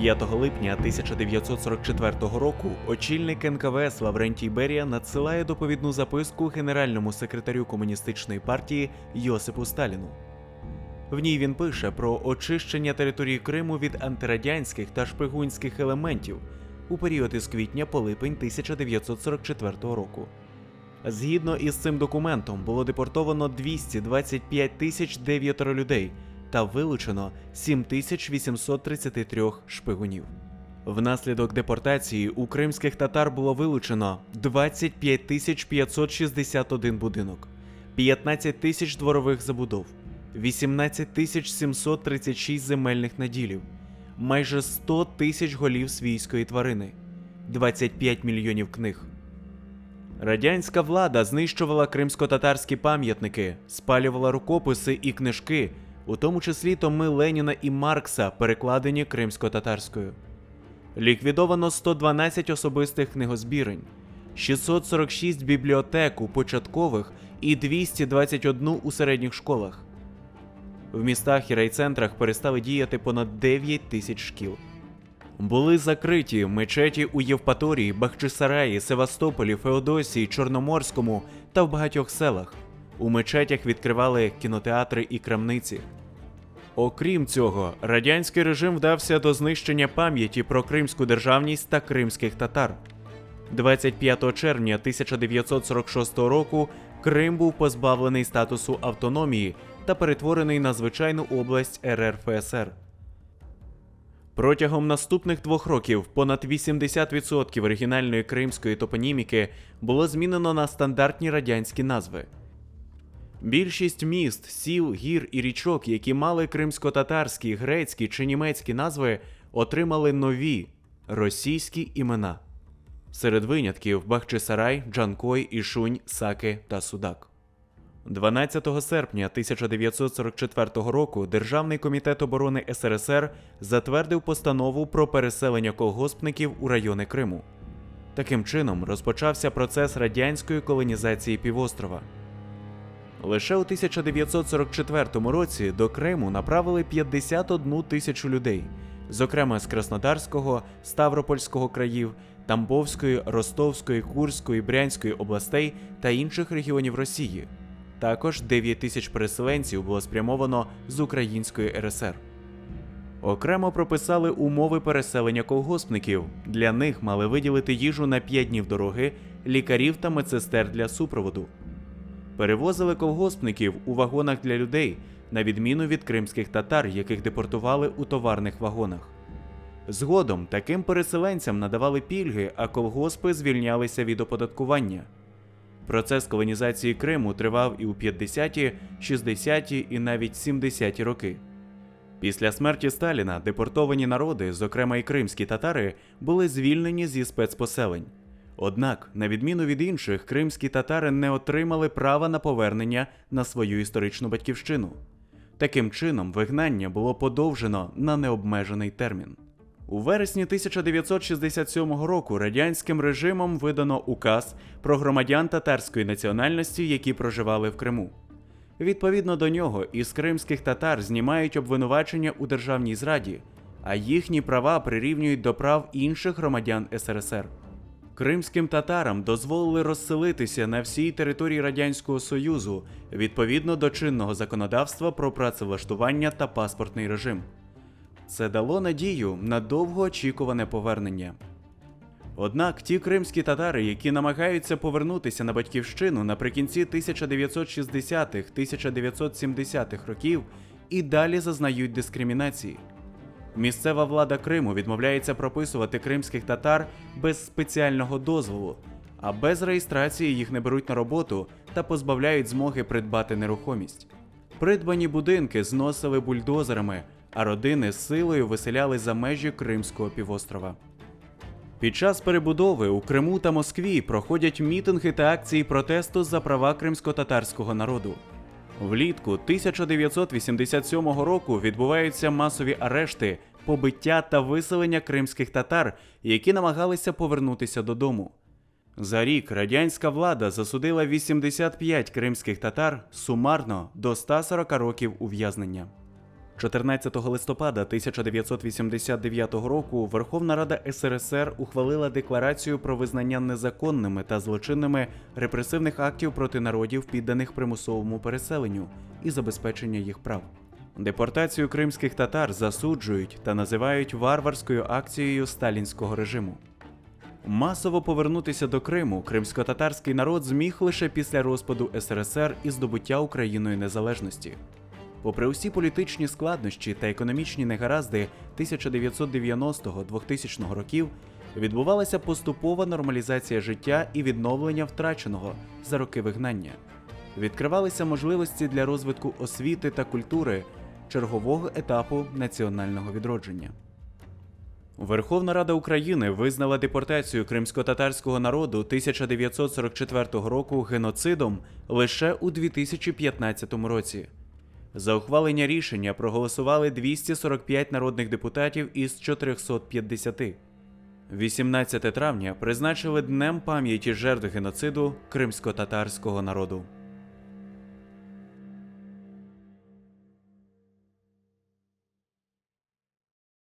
5 липня 1944 року очільник НКВС Лаврентій Берія надсилає доповідну записку генеральному секретарю комуністичної партії Йосипу Сталіну. В ній він пише про очищення території Криму від антирадянських та шпигунських елементів у період із квітня по липень 1944 року. Згідно із цим документом було депортовано 225 тисяч дев'ятеро людей та вилучено 7833 шпигунів. Внаслідок депортації у кримських татар було вилучено 25 тисяч 561 будинок, 15 тисяч дворових забудов, 18 тисяч 736 земельних наділів, майже 100 тисяч голів свійської тварини, 25 мільйонів книг. Радянська влада знищувала кримсько-татарські пам'ятники, спалювала рукописи і книжки, у тому числі томи Леніна і Маркса, перекладені кримсько-татарською. Ліквідовано 112 особистих книгозбірень, 646 бібліотек у початкових і 221 у середніх школах. В містах і райцентрах перестали діяти понад 9 тисяч шкіл. Були закриті мечеті у Євпаторії, Бахчисараї, Севастополі, Феодосії, Чорноморському та в багатьох селах. У мечетях відкривали кінотеатри і крамниці. Окрім цього, радянський режим вдався до знищення пам'яті про кримську державність та кримських татар. 25 червня 1946 року Крим був позбавлений статусу автономії та перетворений на звичайну область РРФСР. Протягом наступних двох років понад 80% оригінальної кримської топоніміки було змінено на стандартні радянські назви. Більшість міст, сіл, гір і річок, які мали кримсько-татарські, грецькі чи німецькі назви, отримали нові російські імена. Серед винятків Бахчисарай, Джанкой, Ішунь, Саки та Судак. 12 серпня 1944 року Державний комітет оборони СРСР затвердив постанову про переселення колгоспників у райони Криму. Таким чином розпочався процес радянської колонізації півострова. Лише у 1944 році до Криму направили 51 тисячу людей, зокрема з Краснодарського, Ставропольського країв, Тамбовської, Ростовської, Курської, Брянської областей та інших регіонів Росії. Також 9 тисяч переселенців було спрямовано з Української РСР. Окремо прописали умови переселення колгоспників. Для них мали виділити їжу на 5 днів дороги, лікарів та медсестер для супроводу. Перевозили колгоспників у вагонах для людей, на відміну від кримських татар, яких депортували у товарних вагонах. Згодом таким переселенцям надавали пільги, а колгоспи звільнялися від оподаткування. Процес колонізації Криму тривав і у 50-ті, 60-ті і навіть 70-ті роки. Після смерті Сталіна депортовані народи, зокрема і кримські татари, були звільнені зі спецпоселень. Однак, на відміну від інших, кримські татари не отримали права на повернення на свою історичну батьківщину. Таким чином, вигнання було подовжено на необмежений термін. У вересні 1967 року радянським режимом видано указ про громадян татарської національності, які проживали в Криму. Відповідно до нього, із кримських татар знімають обвинувачення у державній зраді, а їхні права прирівнюють до прав інших громадян СРСР. Кримським татарам дозволили розселитися на всій території Радянського Союзу відповідно до чинного законодавства про працевлаштування та паспортний режим. Це дало надію на довгоочікуване повернення. Однак ті кримські татари, які намагаються повернутися на батьківщину наприкінці 1960-1970-х років, і далі зазнають дискримінації. Місцева влада Криму відмовляється прописувати кримських татар без спеціального дозволу, а без реєстрації їх не беруть на роботу та позбавляють змоги придбати нерухомість. Придбані будинки зносили бульдозерами, а родини з силою виселяли за межі Кримського півострова. Під час перебудови у Криму та Москві проходять мітинги та акції протесту за права кримсько-татарського народу. Влітку 1987 року відбуваються масові арешти, побиття та виселення кримських татар, які намагалися повернутися додому. За рік радянська влада засудила 85 кримських татар сумарно до 140 років ув'язнення. 14 листопада 1989 року Верховна Рада СРСР ухвалила декларацію про визнання незаконними та злочинними репресивних актів проти народів, підданих примусовому переселенню і забезпечення їх прав. Депортацію кримських татар засуджують та називають варварською акцією сталінського режиму. Масово повернутися до Криму кримсько-татарський народ зміг лише після розпаду СРСР і здобуття Україною незалежності. Попри усі політичні складнощі та економічні негаразди 1990-2000 років, відбувалася поступова нормалізація життя і відновлення втраченого за роки вигнання. Відкривалися можливості для розвитку освіти та культури чергового етапу національного відродження. Верховна Рада України визнала депортацію кримсько-татарського народу 1944 року геноцидом лише у 2015 році. За ухвалення рішення проголосували 245 народних депутатів із 450. 18 травня призначили днем пам'яті жертв геноциду кримсько-татарського народу.